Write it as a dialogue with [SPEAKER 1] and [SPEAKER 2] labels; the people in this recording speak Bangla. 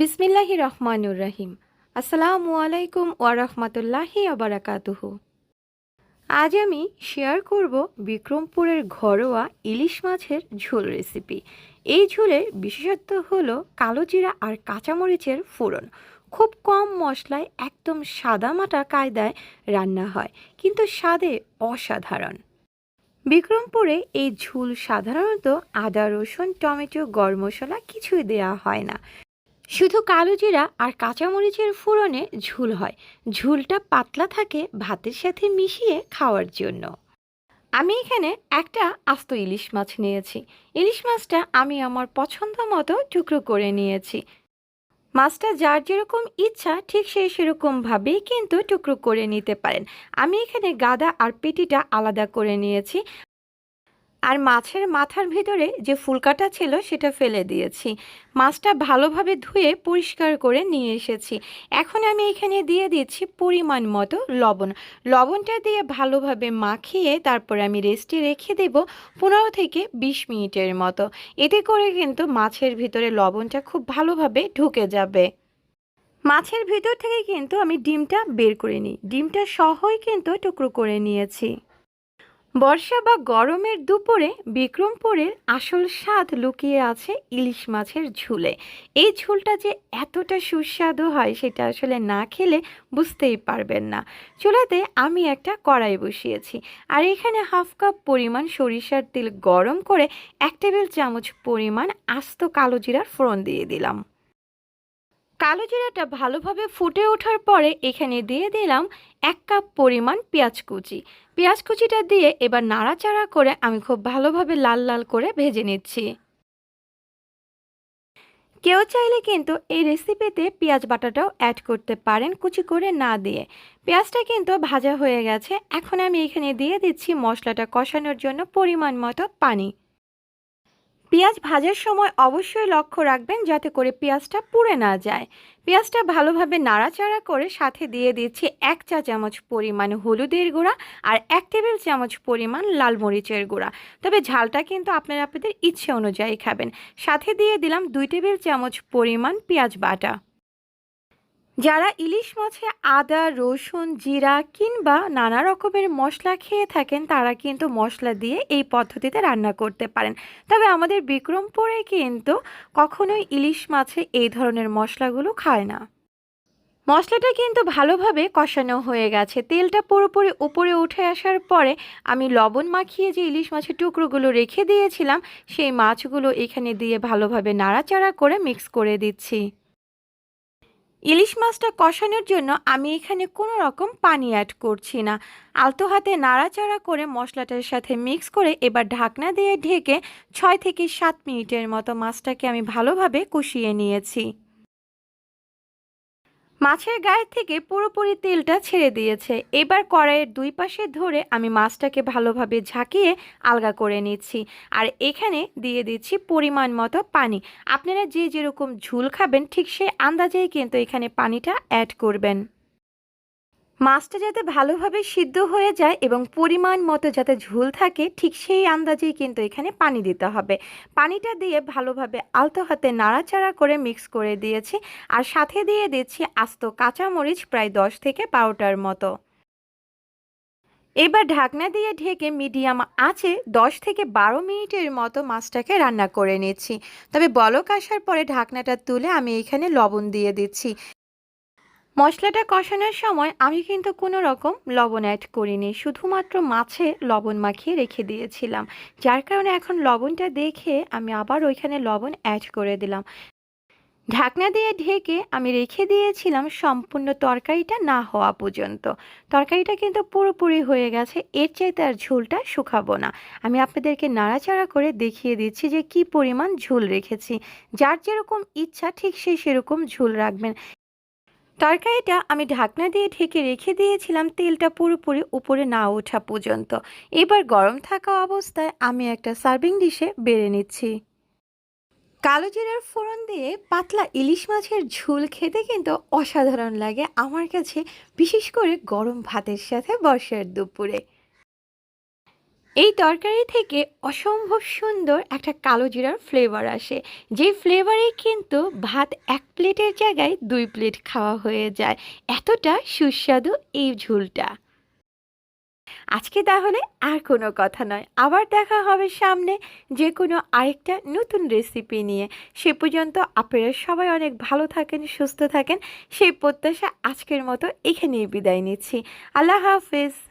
[SPEAKER 1] বিসমিল্লাহি রহমানুর রহিম। আসসালামু আলাইকুম ওয়া রাহমাতুল্লাহি ওয়া বারাকাতুহু। আজ আমি শেয়ার করব বিক্রমপুরের ঘরোয়া ইলিশ মাছের ঝোল রেসিপি। এই ঝোলের বিশেষত্ব হলো কালো জিরা আর কাঁচামরিচের ফোড়ন। খুব কম মশলায় একদম সাদামাটা কায়দায় রান্না হয়, কিন্তু স্বাদে অসাধারণ। বিক্রমপুরে এই ঝোল সাধারণত আদা, রসুন, টমেটো, গরম মশলা কিছুই দেওয়া হয় না। শুধু কালো জিরা আর কাঁচামরিচের ফোড়নে ঝুল হয়। ঝুলটা পাতলা থাকে ভাতের সাথে মিশিয়ে খাওয়ার জন্য। আমি এখানে একটা আস্ত ইলিশ মাছ নিয়েছি। ইলিশ মাছটা আমি আমার পছন্দ মতো টুকরো করে নিয়েছি। মাছটা যার যেরকম ইচ্ছা ঠিক সেই সেরকমভাবেই কিন্তু টুকরো করে নিতে পারেন। আমি এখানে গাদা আর পেটিটা আলাদা করে নিয়েছি। আর মাছের মাথার ভিতরে যে ফুলকাটা ছিল সেটা ফেলে দিয়েছি। মাছটা ভালোভাবে ধুয়ে পরিষ্কার করে নিয়ে এসেছি। এখন আমি এখানে দিয়ে দিচ্ছি পরিমাণ মতো লবণ। লবণটা দিয়ে ভালোভাবে মাখিয়ে তারপর আমি রেস্টে রেখে দেব পনেরো থেকে বিশ মিনিটের মতো। এতে করে কিন্তু মাছের ভিতরে লবণটা খুব ভালোভাবে ঢুকে যাবে। মাছের ভিতর থেকে কিন্তু আমি ডিমটা বের করে নিই। ডিমটা সহই কিন্তু টুকরো করে নিয়েছি। বর্ষা বা গরমের দুপুরে বিক্রমপুরের আসল স্বাদ লুকিয়ে আছে ইলিশ মাছের ঝুলে। এই ঝুলটা যে এতটা সুস্বাদু হয় সেটা আসলে না খেলে বুঝতেই পারবেন না। চুলাতে আমি একটা কড়াই বসিয়েছি আর এখানে হাফ কাপ পরিমাণ সরিষার তেল গরম করে এক টেবিল চামচ পরিমাণ আস্ত কালো জিরার ফোড়ন দিয়ে দিলাম। কালো জিরাটা ভালোভাবে ফুটে ওঠার পরে এখানে দিয়ে দিলাম এক কাপ পরিমাণ পেঁয়াজ কুচি। পেঁয়াজ কুচিটা দিয়ে এবার নাড়াচাড়া করে আমি খুব ভালোভাবে লাল লাল করে ভেজে নিচ্ছি। কেউ চাইলে কিন্তু এই রেসিপিতে পেঁয়াজ বাটাটাও অ্যাড করতে পারেন কুচি করে না দিয়ে। পেঁয়াজটা কিন্তু ভাজা হয়ে গেছে। এখন আমি এখানে দিয়ে দিচ্ছি মশলাটা কষানোর জন্য পরিমাণ মতো পানি। পেঁয়াজ ভাজার সময় অবশ্যই লক্ষ্য রাখবেন যাতে করে পেঁয়াজটা পুড়ে না যায়। পেঁয়াজটা ভালোভাবে নাড়াচাড়া করে সাথে দিয়ে দিচ্ছি এক চা চামচ পরিমাণ হলুদের গুঁড়া আর এক টেবিল চামচ পরিমাণ লাল মরিচের গুঁড়া। তবে ঝালটা কিন্তু আপনারা আপনাদের ইচ্ছে অনুযায়ী খাবেন। সাথে দিয়ে দিলাম দুই টেবিল চামচ পরিমাণ পেঁয়াজ বাটা। যারা ইলিশ মাছে আদা, রসুন, জিরা কিংবা নানা রকমের মশলা খেয়ে থাকেন, তারা কিন্তু মশলা দিয়ে এই পদ্ধতিতে রান্না করতে পারেন। তবে আমাদের বিক্রমপুরে কিন্তু কখনোই ইলিশ মাছে এই ধরনের মশলাগুলো খায় না। মশলাটা কিন্তু ভালোভাবে কষানো হয়ে গেছে। তেলটা পুরোপুরি উপরে উঠে আসার পরে আমি লবণ মাখিয়ে যে ইলিশ মাছের টুকরোগুলো রেখে দিয়েছিলাম, সেই মাছগুলো এখানে দিয়ে ভালোভাবে নাড়াচাড়া করে মিক্স করে দিচ্ছি। ইলিশ মাছটা কষানোর জন্য আমি এখানে কোনো রকম পানি অ্যাড করছি না। আলতো হাতে নাড়াচাড়া করে মশলাটার সাথে মিক্স করে এবার ঢাকনা দিয়ে ঢেকে ছয় থেকে সাত মিনিটের মতো মাছটাকে আমি ভালোভাবে কষিয়ে নিয়েছি। মাছের গায়ে থেকে পুরোপুরি তেলটা ছেড়ে দিয়েছে। এবার কড়াইয়ের দুই পাশে ধরে আমি মাছটাকে ভালোভাবে ঝাঁকিয়ে আলগা করে নিচ্ছি। আর এখানে দিয়ে দিচ্ছি পরিমাণ মতো পানি। আপনারা যে যেরকম ঝুল খাবেন, ঠিক সেই আন্দাজেই কিন্তু এখানে পানিটা অ্যাড করবেন। মাছটা যাতে ভালোভাবে সিদ্ধ হয়ে যায় এবং পরিমাণ মতো যাতে ঝোল থাকে, ঠিক সেই আন্দাজেই কিন্তু এখানে পানি দিতে হবে। পানিটা দিয়ে ভালোভাবে আলতো হাতে নাড়াচাড়া করে মিক্স করে দিয়েছি আর সাথে দিয়ে দিচ্ছি আস্ত কাঁচামরিচ প্রায় দশ থেকে বারোটার মতো। এবার ঢাকনা দিয়ে ঢেকে মিডিয়াম আঁচে দশ থেকে বারো মিনিটের মতো মাছটাকে রান্না করে নিচ্ছি। তবে বলক আসার পরে ঢাকনাটা তুলে আমি এখানে লবণ দিয়ে দিচ্ছি। মশলাটা কষানোর সময় আমি কিন্তু কোনো রকম লবণ অ্যাড করিনি। শুধুমাত্র মাছে লবণ মাখিয়ে রেখে দিয়েছিলাম। যার কারণে এখন লবণটা দেখে আমি আবার ওইখানে লবণ অ্যাড করে দিলাম। ঢাকনা দিয়ে ঢেকে আমি রেখে দিয়েছিলাম সম্পূর্ণ তরকারিটা না হওয়া পর্যন্ত। তরকারিটা কিন্তু পুরোপুরি হয়ে গেছে, এর চাইতে আর ঝোলটা শুকাবো না। আমি আপনাদেরকে নাড়াচাড়া করে দেখিয়ে দিচ্ছি যে কি পরিমাণ ঝোল রেখেছি। যার যেরকম ইচ্ছা ঠিক সেই সেরকম ঝোল রাখবেন। তরকারিটা আমি ঢাকনা দিয়ে ঢেকে রেখে দিয়েছিলাম, তেলটা পুরোপুরি উপরে না ওঠা পর্যন্ত। এবার গরম থাকা অবস্থায় আমি একটা সার্ভিং ডিশে বেড়ে নিচ্ছি। কালো জিরার ফোড়ন দিয়ে পাতলা ইলিশ মাছের ঝোল খেতে কিন্তু অসাধারণ লাগে আমার কাছে, বিশেষ করে গরম ভাতের সাথে বর্ষার দুপুরে। এই তরকারি থেকে অসম্ভব সুন্দর একটা কালো জিরার ফ্লেভার আসে। যে ফ্লেভারে কিন্তু ভাত এক প্লেটের জায়গায় দুই প্লেট খাওয়া হয়ে যায়। এতটা সুস্বাদু এই ঝোলটা। আজকে তাহলে আর কোনো কথা নয়। আবার দেখা হবে সামনে যে কোনো আরেকটা নতুন রেসিপি নিয়ে। সে পর্যন্ত আপনারা সবাই অনেক ভালো থাকেন, সুস্থ থাকেন। সেই প্রত্যাশা আজকের মতো এখানেই বিদায় নিচ্ছি। আল্লাহ হাফেজ।